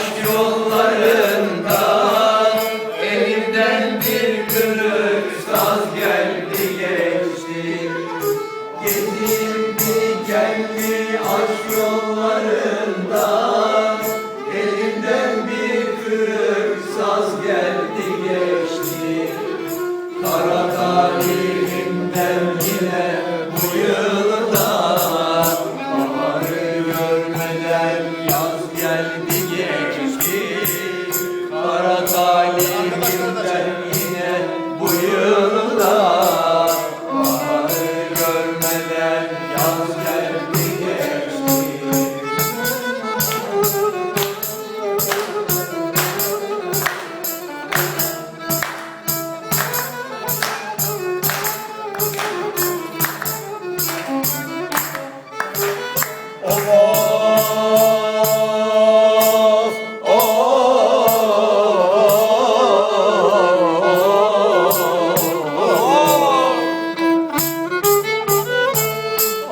aşk yollarından Elimden bir kırık saz geldi geçti. Getirdi geldi aşk yollarından Elimden bir kırık saz geldi geçti. Kara talihimden yine bu yılda Baharı görmeden yaz geldi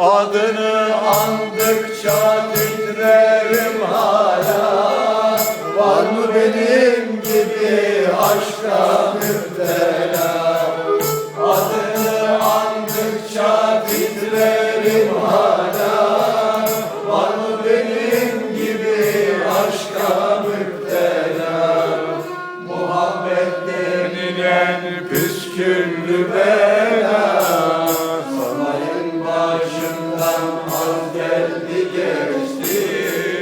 Adını andıkça titrerim hala. Var mı benim gibi aşka müptela? Adını andıkça titrerim hala. Var mı benim gibi aşka müptela? Muhabbet denilen püsküllü ben? Zaman geldi geçti